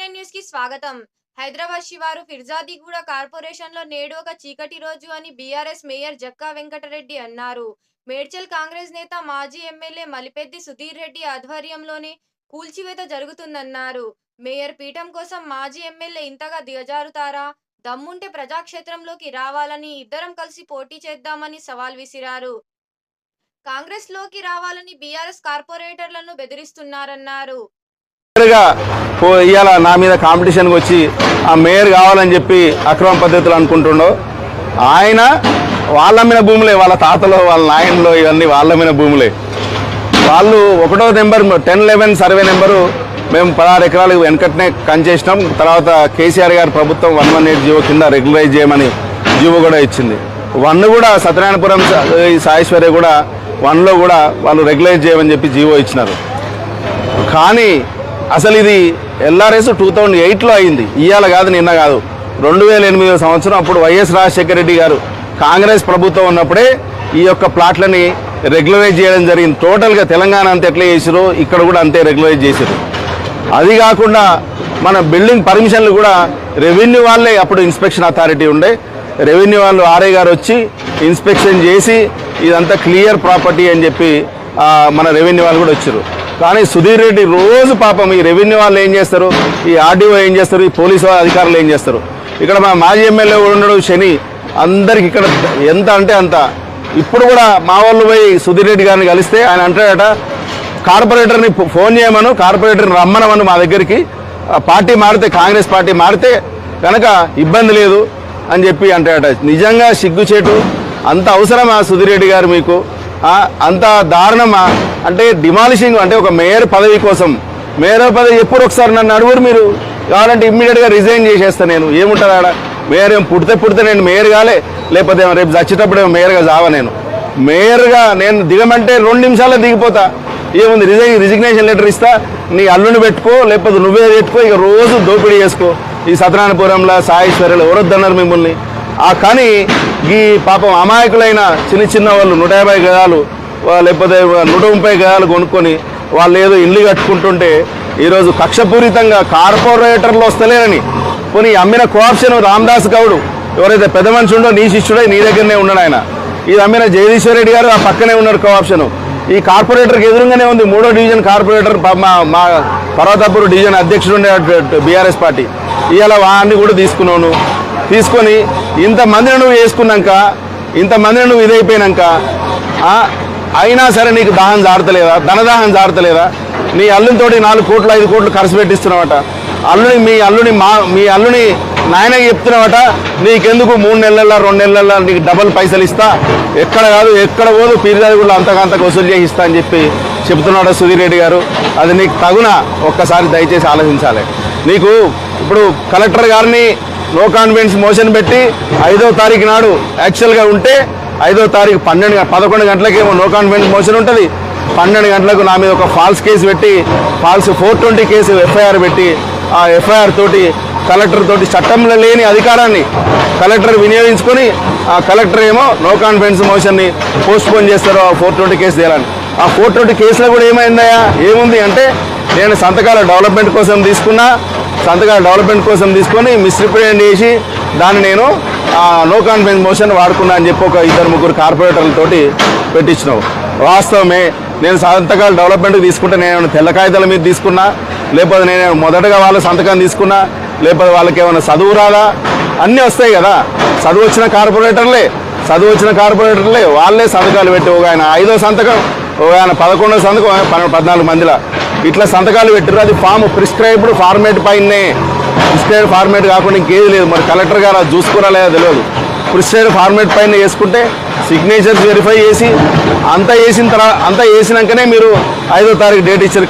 Nine న్యూస్కి స్వాగతం. హైదరాబాద్ శివారు ఫిర్జాదిగూడ కార్పొరేషన్లో నేడు ఒక చీకటి రోజు అని బీఆర్ఎస్ మేయర్ జక్కా వెంకటరెడ్డి అన్నారు. మేడ్చల్ కాంగ్రెస్ నేత మాజీ ఎమ్మెల్యే మలిపెద్ది సుధీర్ రెడ్డి ఆధ్వర్యంలోనే కూల్చివేత జరుగుతుందన్నారు. మేయర్ పీఠం కోసం మాజీ ఎమ్మెల్యే ఇంతగా దిగజారుతారా? దమ్ముంటే ప్రజాక్షేత్రంలోకి రావాలని ఇద్దరం కలిసి పోటీ చేద్దామని సవాల్ విసిరారు. కాంగ్రెస్లోకి రావాలని బీఆర్ఎస్ కార్పొరేటర్లను బెదిరిస్తున్నారన్నారు. మేయర్గా ఇవాళ నా మీద కాంపిటీషన్కి వచ్చి ఆ మేయర్ కావాలని చెప్పి అక్రమ పద్ధతులు అనుకుంటుండో ఆయన వాళ్ళ మీద భూములే వాళ్ళ తాతలో వాళ్ళ నాయనలో ఇవన్నీ వాళ్ళ మీద భూములే. వాళ్ళు ఒకటో number ten eleven survey number మేము పదహారు ఎకరాలు వెనకట్నే కంచేసినాం. తర్వాత కేసీఆర్ గారి ప్రభుత్వం వన్ వన్ ఎయిట్ జీవో కింద రెగ్యులరైజ్ చేయమని జీవో కూడా ఇచ్చింది. వన్ కూడా సత్యనారాయణపురం ఈ సాయేశ్వర్య కూడా వన్లో కూడా వాళ్ళు రెగ్యులైజ్ చేయమని చెప్పి జీవో ఇచ్చినారు. కానీ అసలు ఇది ఎల్ఆర్ఎస్ టూ థౌజండ్ ఎయిట్లో అయింది. ఇవాళ కాదు నిన్న కాదు. రెండు వేల ఎనిమిదో సంవత్సరం అప్పుడు వైఎస్ రాజశేఖర రెడ్డి గారు కాంగ్రెస్ ప్రభుత్వం ఉన్నప్పుడే ఈ యొక్క ప్లాట్లని రెగ్యులరైజ్ చేయడం జరిగింది. టోటల్గా తెలంగాణ అంతా ఎట్లా చేసిరో ఇక్కడ కూడా అంతే రెగ్యులరైజ్ చేసిరు అది కాకుండా మన బిల్డింగ్ పర్మిషన్లు కూడా రెవెన్యూ వాళ్ళే అప్పుడు ఇన్స్పెక్షన్ అథారిటీ ఉండే. రెవెన్యూ వాళ్ళు ఆర్ఏ గారు వచ్చి ఇన్స్పెక్షన్ చేసి ఇదంతా క్లియర్ ప్రాపర్టీ అని చెప్పి మన రెవెన్యూ వాళ్ళు కూడా వచ్చారు కానీ సుధీర్ రెడ్డి రోజు పాపం ఈ రెవెన్యూ వాళ్ళు ఏం చేస్తారు? ఈ ఆర్డీఓ ఏం చేస్తారు? ఈ పోలీసు వాళ్ళ అధికారులు ఏం చేస్తారు? ఇక్కడ మా మాజీ ఎమ్మెల్యే కూడా ఉన్నాడు శని. అందరికి ఇక్కడ ఎంత అంటే అంత. ఇప్పుడు కూడా మా వాళ్ళు పోయి సుధీర్ రెడ్డి గారిని కలిస్తే ఆయన అంటాడట కార్పొరేటర్ని ఫోన్ చేయమను కార్పొరేటర్ని రమ్మనమను మా దగ్గరికి. ఆ పార్టీ మారితే కాంగ్రెస్ పార్టీ మారితే కనుక ఇబ్బంది లేదు అని చెప్పి అంటాడట. నిజంగా సిగ్గుచేటు. అంత అవసరమా సుధీర్ రెడ్డి గారు మీకు? అంత దారుణమా? అంటే డిమాలిషింగ్ అంటే ఒక మేయర్ పదవి కోసం. మేయర్ పదవి ఎప్పుడు ఒకసారి నన్ను అడుగురు మీరు? కావాలంటే ఇమ్మీడియట్గా రిజైన్ చేసేస్తా నేను. ఏముంటుంది ఆడ? మేయర్ ఏం పుడితే పుడితే నేను మేయర్ కాలే? లేకపోతే ఏమో రేపు చచ్చేటప్పుడు ఏమో మేయర్గా జావా నేను. మేయర్గా నేను దిగమంటే రెండు నిమిషాల్లో దిగిపోతా. ఏముంది? రిజైన్ రిజిగ్నేషన్ లెటర్ ఇస్తా. నీ అల్లుని పెట్టుకో లేకపోతే నువ్వే పెట్టుకో ఇక రోజు దోపిడీ చేసుకో. ఈ సత్యనారాయణపురంలో సాయేశ్వర్యలో ఎవరొద్దన్నారు మిమ్మల్ని? ఆ కానీ ఈ పాపం అమాయకులైన చిన్న చిన్న వాళ్ళు నూట యాభై గదాలు లేకపోతే నూట ముప్పై గదాలు కొనుక్కొని వాళ్ళు ఏదో ఇల్లు కట్టుకుంటుంటే ఈరోజు కక్షపూరితంగా కార్పొరేటర్లు వస్తలేరని. పోనీ అమ్మిన కోఆప్షన్ రామదాస్ గౌడు ఎవరైతే పెద్ద మనిషి ఉండో నీ శిష్యుడై నీ దగ్గరనే ఉన్నాడు ఆయన. ఇది అమ్మిన జగదీశ్వర్ రెడ్డి గారు ఆ పక్కనే ఉన్నారు కోఆప్షన్. ఈ కార్పొరేటర్కి ఎదురుగానే ఉంది మూడో డివిజన్ కార్పొరేటర్ మా మా పర్వతాపూర్ డివిజన్ అధ్యక్షుడు ఉండే బీఆర్ఎస్ పార్టీ. ఇవాళ వాడిని కూడా తీసుకున్నాను. తీసుకొని ఇంతమందిని నువ్వు వేసుకున్నాక ఇంతమందిని నువ్వు ఇదైపోయినాక అయినా సరే నీకు దాహం జారతలేదా? ధనదాహం జారతలేదా? నీ అల్లునితోటి నాలుగు కోట్లు ఐదు కోట్లు ఖర్చు పెట్టిస్తున్నావట. అల్లుని మీ అల్లుని మా మీ అల్లుని నాయన చెప్తున్నావట నీకెందుకు మూడు నెలల రెండు నెలల నీకు డబల్ పైసలు ఇస్తా? ఎక్కడ కాదు ఎక్కడ పోదు పీరిదాది కూడా అంతకంతకు వసూలు చేసి ఇస్తా అని చెప్పి చెప్తున్నాడు సుధీర్ రెడ్డి గారు. అది నీకు తగున? ఒక్కసారి దయచేసి ఆలోచించాలి. నీకు ఇప్పుడు కలెక్టర్ గారిని నో కాన్ఫిడెన్స్ మోషన్ పెట్టి ఐదో తారీఖు నాడు యాక్చువల్గా ఉంటే ఐదో తారీఖు పన్నెండు గ- పదకొండు గంటలకేమో నో కాన్ఫిడెన్స్ మోషన్ ఉంటుంది. పన్నెండు గంటలకు నా మీద ఒక ఫాల్స్ కేసు పెట్టి false four twenty case FIR పెట్టి ఆ ఎఫ్ఐఆర్ తోటి కలెక్టర్ తోటి చట్టంలో లేని అధికారాన్ని కలెక్టర్ వినియోగించుకొని ఆ కలెక్టర్ ఏమో నో కాన్ఫిడెన్స్ మోషన్ని పోస్ట్ పోన్ చేస్తారు ఆ ఫోర్ ట్వంటీ కేసు తీయాలని ఆ ఫోర్ ట్వంటీ కేసులో కూడా ఏమైందయ్యా? ఏముంది అంటే నేను సంతకాల డెవలప్మెంట్ కోసం తీసుకున్నా సంతకాల డెవలప్మెంట్ కోసం తీసుకొని మిస్రిప్రజెంట్ చేసి దాన్ని నేను ఆ, నో కాన్ఫిడెన్స్ మోషన్ వాడుకున్నా అని చెప్పి ఒక ఇద్దరు ముగ్గురు కార్పొరేటర్లతోటి పెట్టించినావు. వాస్తవమే నేను సంతకాల డెవలప్మెంట్ తీసుకుంటే నేను తెల్ల కాగితాల మీద తీసుకున్నా లేకపోతే నేను మొదటగా వాళ్ళ సంతకం తీసుకున్నా లేకపోతే వాళ్ళకి ఏమైనా చదువు రాదా? అన్నీ వస్తాయి కదా. చదువు వచ్చిన కార్పొరేటర్లే చదువు వచ్చిన కార్పొరేటర్లే వాళ్ళే సంతకాలు పెట్టి ఒక ఆయన ఐదో సంతకం ఒక ఆయన పదకొండో సంతకం పన్నెండు పద్నాలుగు మందిలా. ఇట్లా సంతకాలు పెట్టారు అది ఫామ్ ప్రిస్క్రైబ్డ్ ఫార్మేట్ పైనే. ప్రిస్క్రైబ్ ఫార్మేట్ కాకుండా ఇంకేది లేదు. మరి కలెక్టర్ గారు అది చూసుకోరా లేదా తెలియదు. ప్రిస్క్రైబ్ ఫార్మేట్ పైన వేసుకుంటే సిగ్నేచర్స్ వెరిఫై చేసి అంతా వేసిన తర్వాత అంతా వేసినాకనే మీరు ఐదో తారీఖు డేట్ ఇచ్చారు.